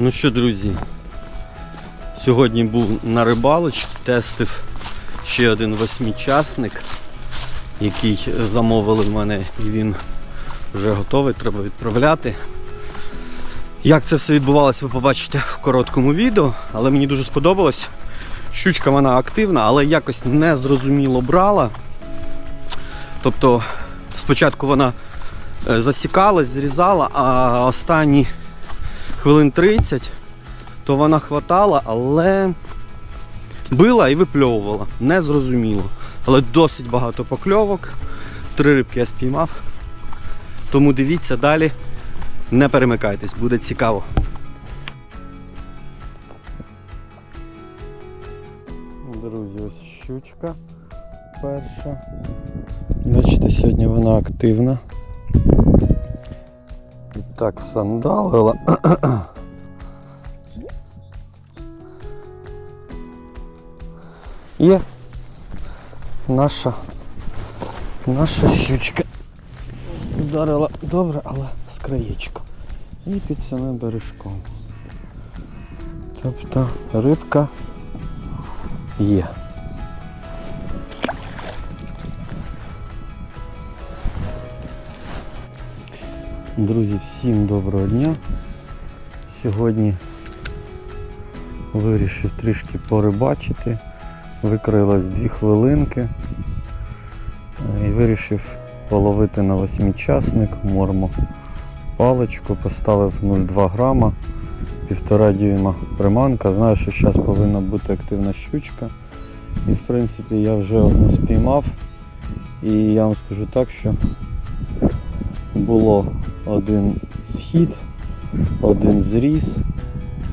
Ну що, друзі, сьогодні був на рибалочці, тестив ще один восьмичасник, який замовили в мене і він вже готовий, треба відправляти. Як це все відбувалося, ви побачите в короткому відео, але мені дуже сподобалось. Щучка вона активна, але якось незрозуміло брала. Тобто спочатку вона е, засікалась, зрізала, а останні хвилин 30, то вона хватала, але била і випльовувала. Незрозуміло. Але досить багато покльовок. Три рибки я спіймав. Тому дивіться далі. Не перемикайтесь, буде цікаво. Друзі, ось щучка перша. Бачите, сьогодні вона активна. І так сандалила. Є наша наша щучка. Вдарила добре, але з краєчку. І під самим бережком. Тобто рибка є. Друзі, всім доброго дня. Сьогодні вирішив трішки порибачити. Викрилось дві хвилинки е, і вирішив половити на восьмичасник морму паличку, поставив 0,2 грама, півтора дюйма приманка. Знаю, що зараз повинна бути активна щучка. І в принципі я вже одну спіймав. І я вам скажу так, що було один схід, один зріз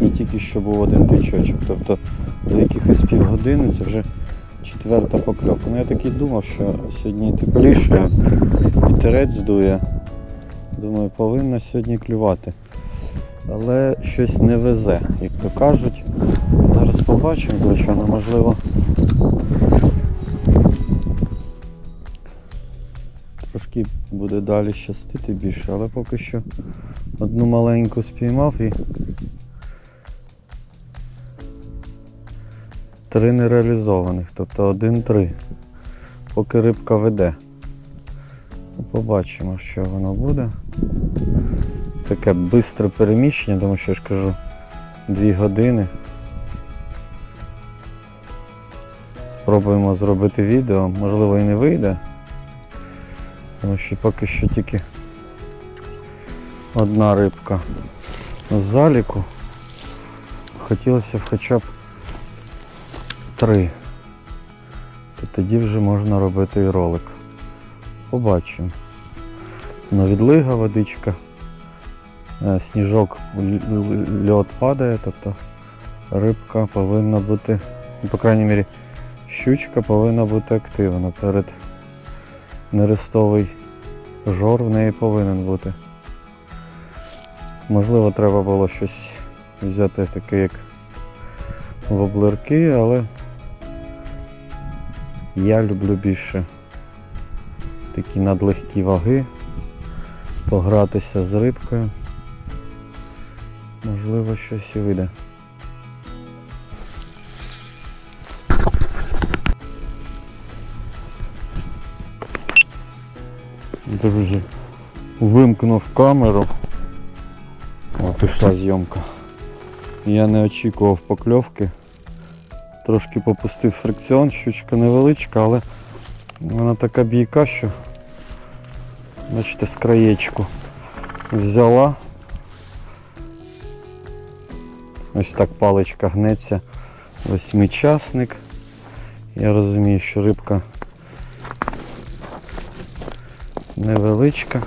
і тільки що був один тичочок. Тобто за якихось півгодини це вже четверта покльовка. Ну я так думав, що сьогодні тепліше, вітерець дує. Думаю, повинна сьогодні клювати. Але щось не везе, як то кажуть. Зараз побачимо, звичайно, можливо. Трошки буде далі щастити більше, але поки що одну маленьку спіймав і три нереалізованих, тобто один-три. Поки рибка веде. Ну, Побачимо, що воно буде. Таке бистре переміщення, тому що я ж кажу, дві години. Спробуємо зробити відео, можливо і не вийде. Тому що поки що тільки одна рибка з заліку. Хотілося б хоча б три. То тоді вже можна робити і ролик. Побачимо. Ну, відлига водичка. Е, Сніжок, льод падає, тобто рибка повинна бути, по крайній мірі, щучка повинна бути активна перед нерестовий жор в неї повинен бути. Можливо, треба було щось взяти таке, як воблерки, але я люблю більше такі надлегкі ваги, погратися з рибкою. Можливо, щось і вийде. Друзі, вимкнув камеру. О, пішла зйомка. Я не очікував покльовки. Трошки попустив фрикціон, щучка невеличка, але вона така бійка, що бачите, з краєчку взяла. Ось так паличка гнеться. Восьмичасник. Я розумію, що рибка невеличка.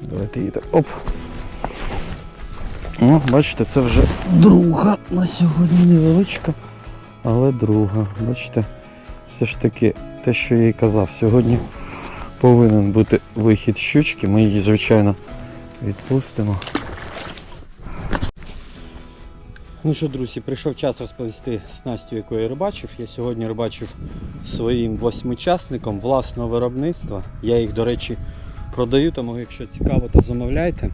Давайте її. Оп! О, бачите, це вже друга на сьогодні невеличка, але друга. Бачите, все ж таки те, що я і казав, сьогодні повинен бути вихід щучки. Ми її, звичайно, відпустимо. Ну що, друзі, прийшов час розповісти снастю, яку я рибачив. Я сьогодні рибачив своїм восьмичасником власного виробництва. Я їх, до речі, продаю, тому якщо цікаво, то замовляйте.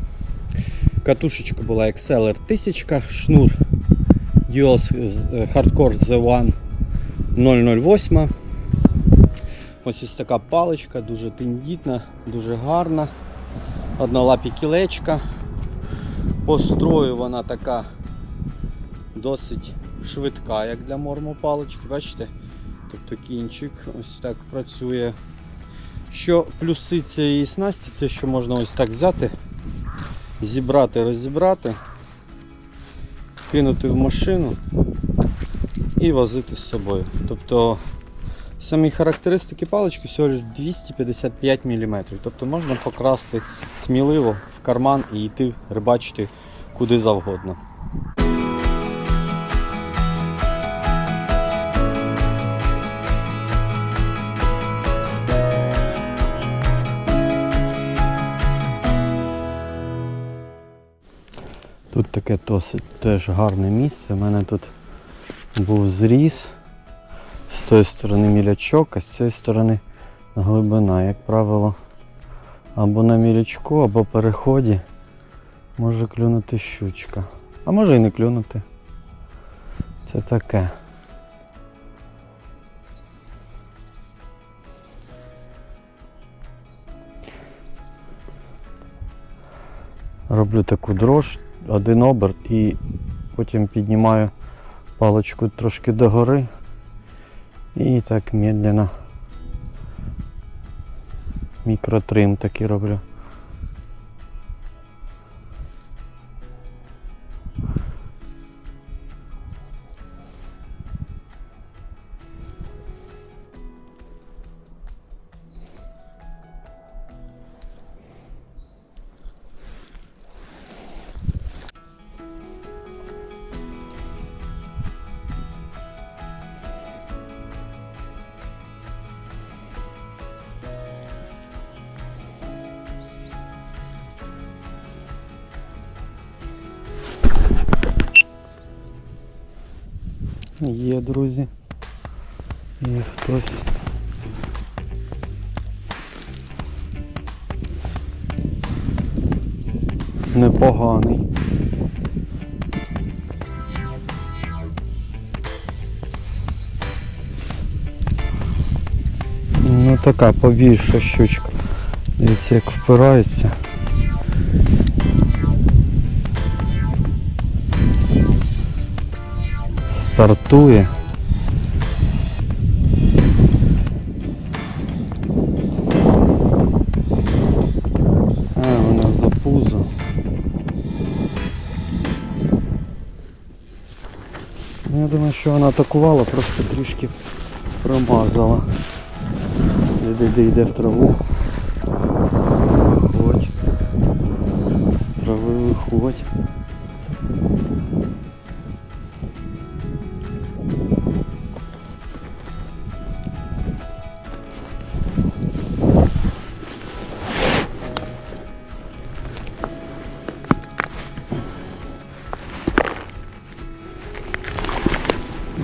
Катушечка була Exceller 1000, шнур Dual Hardcore The One 008. Ось ось така паличка, дуже тендітна, дуже гарна. Однолапі кілечка. По строю вона така досить швидка, як для мормопалички, бачите? Тобто кінчик ось так працює. Що плюси цієї снасті, це що можна ось так взяти, зібрати, розібрати, кинути в машину і возити з собою. Тобто самі характеристики палички всього лиш 255 мм. Тобто можна покрасти сміливо в карман і йти рибачити куди завгодно. Тут таке досить теж гарне місце. У мене тут був зріз. З тої сторони мілячок, а з цієї сторони глибина. Як правило, або на мілячку, або переході може клюнути щучка. А може і не клюнути. Це таке. Роблю таку дрож, один оберт і потім піднімаю паличку трошки догори і так медленно мікротрим такий роблю. Є, друзі. Є хтось. Непоганий. Ну така побільша щучка. Дивіться, як впирається. Стартує. А, вона за пузо. Ну, я думаю, що вона атакувала, просто трішки промазала. Іди, йде в траву. Виходь. З трави виходь.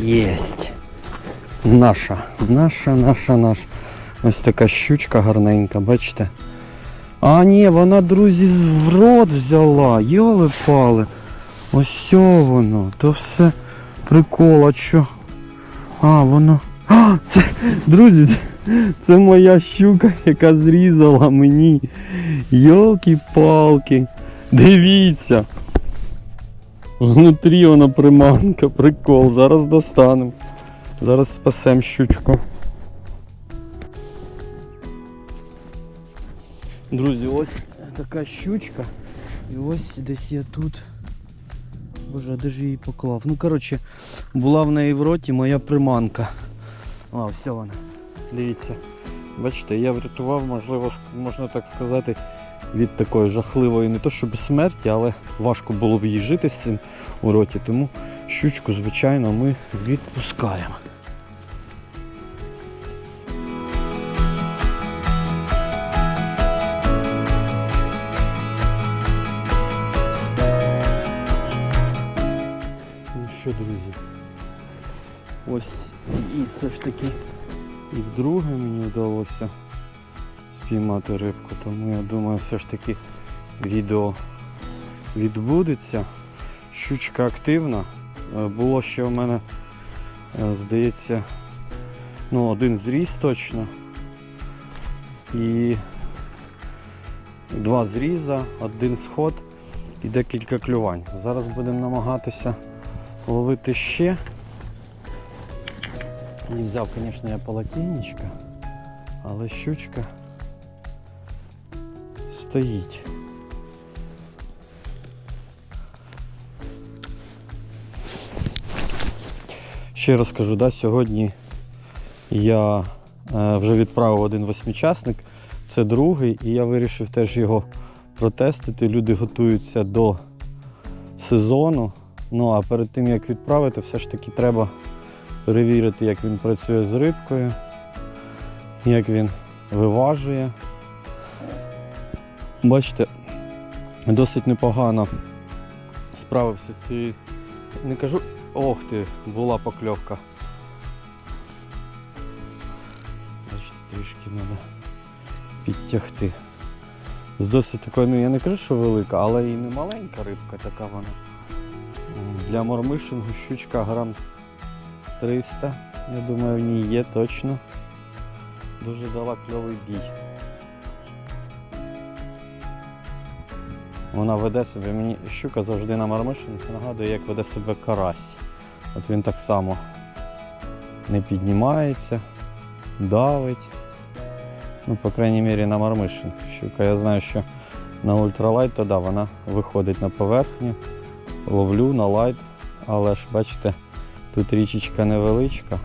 Єсть. Наша, наша, наша, наша. Ось така щучка гарненька, бачите? А, ні, вона, друзі, в рот взяла. Йоли пали. Ось воно. То все прикол, а що? А, воно. А, це, друзі, це, моя щука, яка зрізала мені. Йолки-палки. Дивіться. Внутрі вона приманка, прикол. Зараз достанемо. Зараз спасем щучку. Друзі, ось така щучка. І ось десь я тут. Боже, де ж її поклав? Ну коротше, була в неї в роті моя приманка. А, ось вона. Дивіться. Бачите, я врятував, можливо, можна так сказати, від такої жахливої, не то щоб смерті, але важко було б їй жити з цим у роті. Тому щучку, звичайно, ми відпускаємо. Ну що, друзі? Ось і все ж таки і вдруге мені вдалося спіймати рибку, тому я думаю все ж таки відео відбудеться. Щучка активна. Е, Було ще в мене, е, здається, ну, один зріз точно. І два зріза, один сход і декілька клювань. Зараз будемо намагатися ловити ще. І взяв, звісно, я полотенечко, але щучка стоїть. Ще раз кажу, да, сьогодні я е, вже відправив один восьмичасник, це другий, і я вирішив теж його протестити. Люди готуються до сезону. Ну а перед тим як відправити, все ж таки треба перевірити, як він працює з рибкою, як він виважує. Бачите, досить непогано справився з цією. Не кажу, ох ти, була покльовка. Бачите, трішки треба підтягти. З досить такою, ну я не кажу, що велика, але і не маленька рибка така вона. Для мормишингу щучка грам 300. Я думаю, в ній є точно. Дуже дала кльовий бій. Вона веде себе, мені щука завжди на мармишинг нагадує, як веде себе карась. От він так само не піднімається, давить. Ну, по крайній мірі на мармишинг. Щука, я знаю, що на ультралайт, то да, вона виходить на поверхню, ловлю на лайт, але ж бачите, тут річечка невеличка.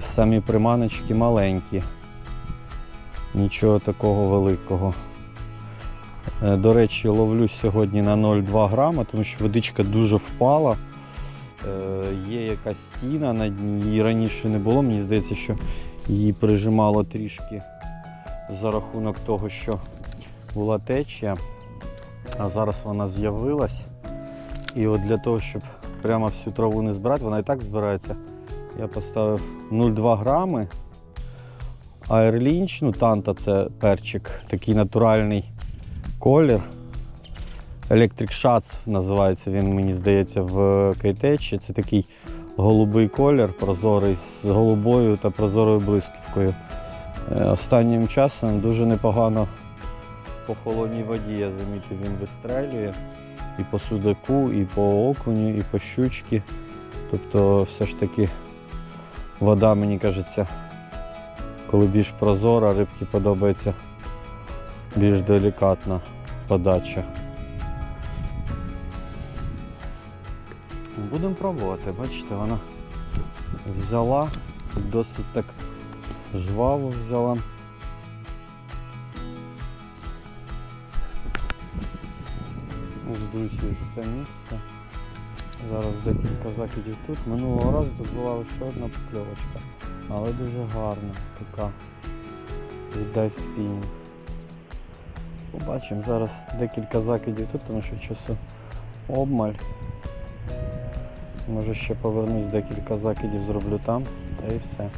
Самі приманочки маленькі. Нічого такого великого. Е, До речі, ловлю сьогодні на 0,2 грама, тому що водичка дуже впала. Е, Є якась стіна на дні, її раніше не було. Мені здається, що її прижимало трішки за рахунок того, що була течія, а зараз вона з'явилась. І от для того, щоб прямо всю траву не збирати, вона і так збирається. Я поставив 0,2 грами. Airlінч, ну танта це перчик, такий натуральний колір. Electric Shots називається він, мені здається, в кейтечі. Це такий голубий колір, прозорий з голубою та прозорою блисківкою. Е, Останнім часом дуже непогано по холодній воді, я замітив, він вистрелює і по судаку, і по окуню, і по щучці. Тобто все ж таки вода, мені кажеться, коли більш прозора, рибки подобається більш делікатна подача. Будемо пробувати, бачите, вона взяла, досить так жваво взяла. Ждусь це місце. Зараз декілька закидів тут. Минулого разу тут була лише одна покльовочка, але дуже гарна така. Віддай спінінг. Побачимо зараз декілька закидів тут, тому що часу обмаль. Може ще повернусь, декілька закидів зроблю там, та і все.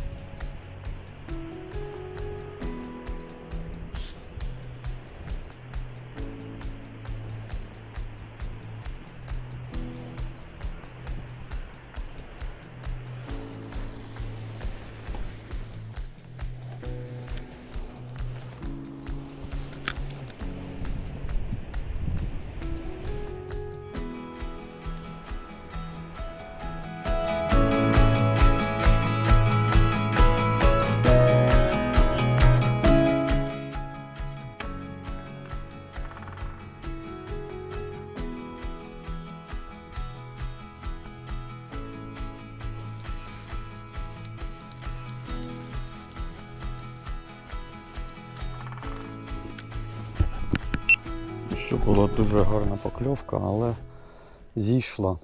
Була дуже гарна покльовка, але зійшла.